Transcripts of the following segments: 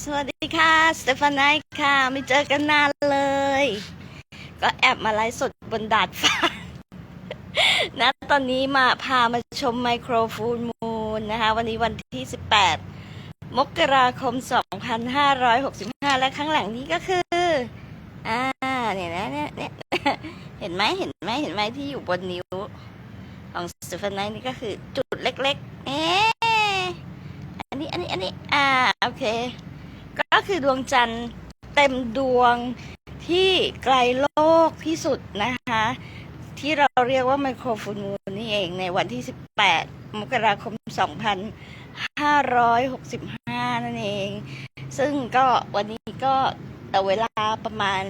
สวัสดีค่ะสเตฟานายค่ะ ไม่เจอกันนานเลย ก็แอบมาไลฟ์สดบนดาดฟ้านะตอนนี้มาพามาชมไมโครฟูลมูนนะคะ วันนี้วันที่ 18 มกราคม 2565 และข้างหลังนี้ก็คือ อ่าเนี่ยนะเนี่ยเนี่ยเห็นไหมเห็นไหมเห็นไหมที่อยู่บนนิ้ว ของสเตฟานายนี่ก็คือจุดเล็ก ๆ เอ๊ะอันนี้อันนี้อันนี้อ่าโอเค คือดวงจันทร์เต็มดวงที่ไกลโลกที่สุดนะคะ ที่เราเรียกว่าไมโครฟูลมูนนี่เองในวันที่ 18 มกราคม 2565 นั่นเอง ซึ่งก็วันนี้ก็เอ่เวลาประมาณ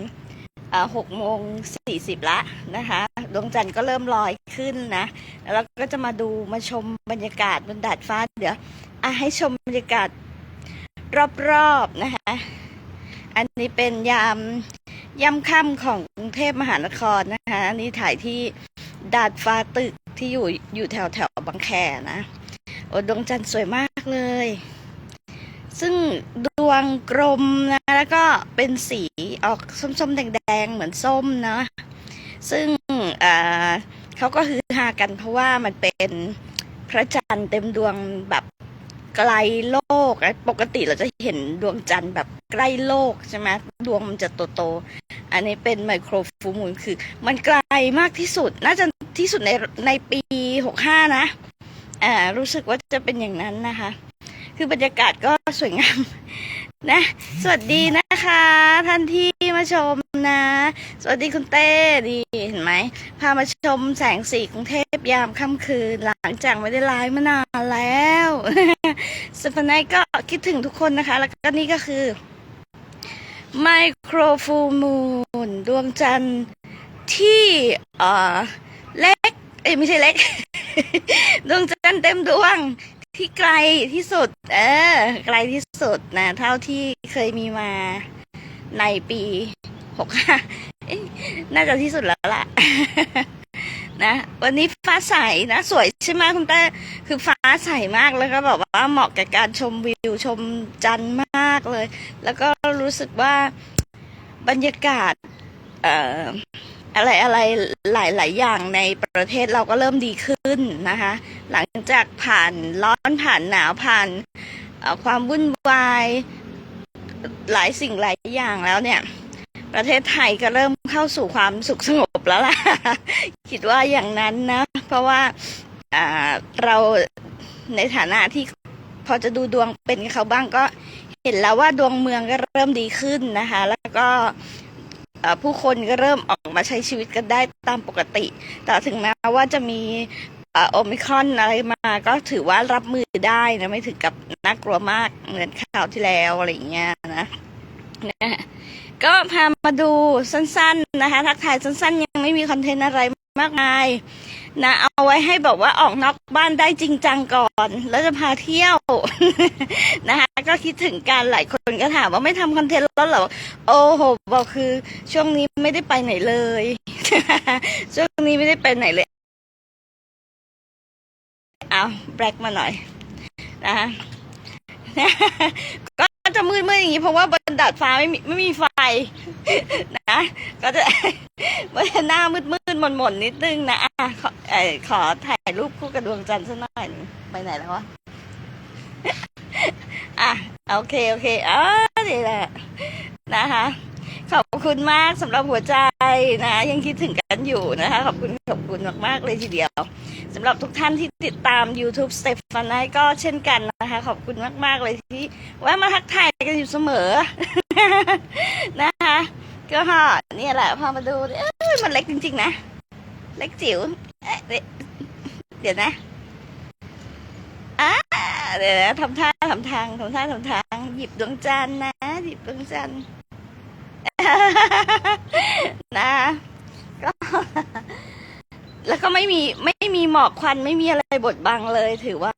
หกโมงสี่สิบละนะคะดวงจันทร์ก็เริ่มลอยขึ้นนะ แล้วก็จะมาดูมาชมบรรยากาศบนดาดฟ้าเดี๋ยวให้ชมบรรยากาศ รอบๆนะคะ อันนี้เป็นยามย่ำค่ำของกรุงเทพมหานครนะคะอันนี้ถ่ายที่ดาดฟ้าตึกที่อยู่อยู่แถวแถวบางแคนะ โอ้ดวงจันทร์สวยมากเลย ซึ่งดวงกลมนะ แล้วก็เป็นสีออกส้มๆ แดงๆ เหมือนส้มเนาะ ซึ่งเขาก็คือฮากันเพราะว่ามันเป็นพระจันทร์เต็มดวงแบบ ไกลโลกอะปกติเราจะเห็นดวงจันทร์แบบใกล้โลกใช่ไหมดวงมันจะโตๆอันนี้เป็นไมโครฟูมูลคือ มันไกลมากที่สุด น่าจะที่สุดในในปีหกห้านะอ่ารู้สึกว่าจะเป็นอย่างนั้นนะคะ คือบรรยากาศก็สวยงาม นะ สวัสดีนะคะ ท่านที่มาชมนะ สวัสดีคุณเต้ดีเห็นไหมพามาชมแสงสีกรุงเทพยามค่ำคืน หลังจากไม่ได้ไลฟ์มานานแล้วสปนายก็คิดถึงทุกคนนะคะ แล้วก็นี่ก็คือไมโครฟูมูนดวงจันทร์ที่เอ่อเล็ก เอ้ยไม่ใช่เล็ก ดวงจันทร์เต็มดวง ที่ไกลที่สุด เออ ไกลที่สุดนะ เท่าที่เคยมีมาในปีหกห้าน่าจะที่สุดแล้วล่ะ นะ วันนี้ฟ้าใสนะ สวยใช่ไหมคุณเต้คือฟ้าใสมากแล้วก็แบบว่าเหมาะกับการชมวิวชมจันทร์มากเลย แล้วก็รู้สึกว่าบรรยากาศ เอ่ออะไรอะไรหลายหลายอย่างในประเทศเราก็เริ่มดีขึ้นนะคะ หลังจากผ่านร้อนผ่านหนาวผ่านความวุ่นวายหลายสิ่งหลายอย่างแล้วเนี่ย ประเทศไทยก็เริ่มเข้าสู่ความสุขสงบแล้วล่ะ คิดว่าอย่างนั้นนะ เพราะว่าเราในฐานะที่พอจะดูดวงเป็นเขาบ้างก็เห็นแล้วว่าดวงเมืองก็เริ่มดีขึ้นนะคะ แล้วก็ผู้คนก็เริ่มออกมาใช้ชีวิตกันได้ตามปกติ แต่ถึงแม้ว่าจะมี โอมิคอนอะไรมาก็ถือว่ารับมือได้นะ ไม่ถึงกับน่ากลัวมากเหมือนข่าวที่แล้วอะไรอย่างเงี้ยนะนะก็พามาดูสั้น ๆนะคะ ทักทายสั้น ๆ ยังไม่มีคอนเทนต์อะไรมากมายนะเอาไว้ให้แบบว่าออกนอกบ้านได้จริงจังก่อน แล้วจะพาเที่ยวนะคะก็คิดถึงการหลายคนก็ถามว่าไม่ทำคอนเทนต์แล้วเหรอโอ้โหบอกคือช่วงนี้ไม่ได้ไปไหนเลย ช่วงนี้ไม่ได้ไปไหนเลย เอาแบล็กมาหน่อยนะคะก็จะมืดๆอย่างนี้เพราะว่าบนดาดฟ้าไม่มีไม่มีไฟนะก็จะมันหน้ามืดๆหม่นๆนิดนึงนะอะขอขอถ่ายรูปคู่กับดวงจันทร์สักหน่อยไปไหนแล้ววะอะโอเคโอเคอ๋อนี่แหละนะคะ ขอบคุณมากสำหรับหัวใจนะ ยังคิดถึงกันอยู่นะคะ ขอบคุณขอบคุณมากๆเลยทีเดียวสำหรับทุกท่านที่ติดตาม YouTube s t e p h a n i ก็เช่นกันนะคะ ขอบคุณมาก ๆ เลยที่แวะมาทักทายกันอยู่เสมอ นะคะ ก็เนี่ยแหละพามาดูเอ้ยมันเล็กจริง ๆ นะ เล็กจิ๋วเเดี๋ยวนะอ่าเดี๋ยวนะทำท่าทำทางทำท่าทำทาง หยิบดวงจันทร์นะ หยิบดวงจันทร์ นะก็แล้วก็ไม่มีไม่มีหมอกควันไม่มีอะไรบดบังเลย ถือว่า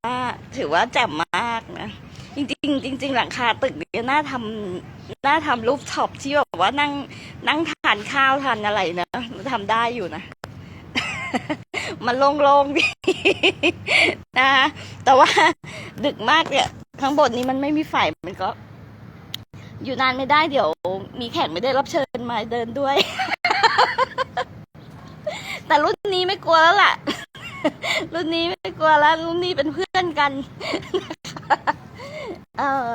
ถือว่าแจ่มมากนะจริงจริงหลังคาตึกเนี่ยน่าทำน่าทำรูปท็อปที่แบบว่านั่ง นั่งทานข้าวทานอะไรนะทำได้อยู่นะ มันโล่งๆดีนะแต่ว่าดึกมากเนี่ยข้างบนนี้มันไม่มีไฟมันก็ อยู่นานไม่ได้เดี๋ยว มีแขกไม่ได้รับเชิญมาเดินด้วย แต่รุ่นนี้ไม่กลัวแล้วล่ะ รุ่นนี้ไม่กลัวแล้ว รุ่นนี้เป็นเพื่อนกัน เออ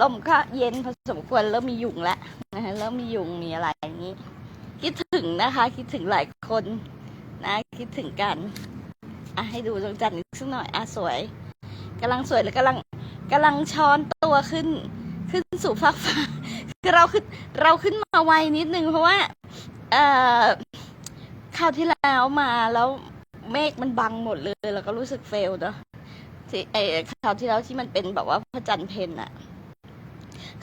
ลมก็เย็นพอสมควรเริ่มมียุงแล้วนะคะเริ่มมียุงมีอะไรอย่างนี้ คิดถึงนะคะ คิดถึงหลายคนนะคิดถึงกันอะให้ดูดวงจันทร์สักหน่อยอะสวยกำลังสวยแล้วกำลังกำลังช้อนตัวขึ้น ขึ้นสู่ฟากฟ้าคือเราขึ้นเราขึ้นมาไวนิดนึงเพราะว่า เอ่อคราวที่แล้วมาแล้วเมฆมันบังหมดเลย แล้วก็รู้สึกเฟลเนอะที่เออคราวที่แล้วที่มันเป็นแบบว่าพระจันทร์เพนอะ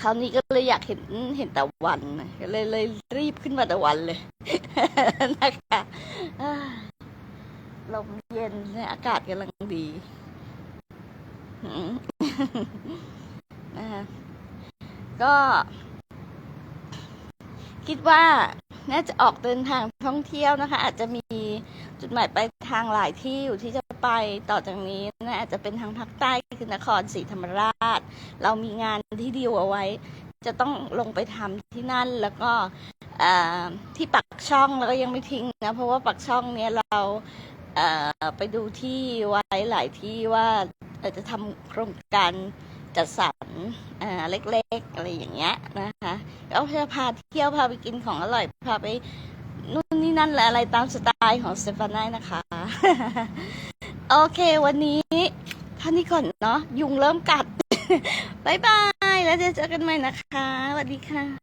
คราวนี้ก็เลยอยากเห็นเห็นแต่วันก็เลยเลยรีบขึ้นมาแต่วันเลยนะคะลมเย็นอากาศกำลังดี ก็ คิดว่าน่าจะออกเดินทางท่องเที่ยวนะคะ อาจจะมีจุดหมายปลายทางหลายที่อยู่ที่จะไปต่อจากนี้นะอาจจะเป็นทางภาคใต้คือนครศรีธรรมราช เรามีงานที่ดีลเอาไว้ จะต้องลงไปทำที่นั่นแล้วก็ที่ปักช่องแล้วก็ยังไม่ทิ้งนะเพราะว่าปักช่องเนี้ยเราไปดูที่ไว้หลายที่ว่าอ่อจะทำโครงการจัดสรร อ่าเล็กๆ อะไรอย่างเงี้ยนะคะก็จะพาเที่ยวพาไปกินของอร่อยพาไปนู่นนี่นั่นและอะไรตามสไตล์ของสเตฟาน่านะคะ โอเควันนี้เท่านี้ก่อนเนาะยุงเริ่มกัดบายบาย แล้วเจอกันใหม่นะคะสวัสดีค่ะ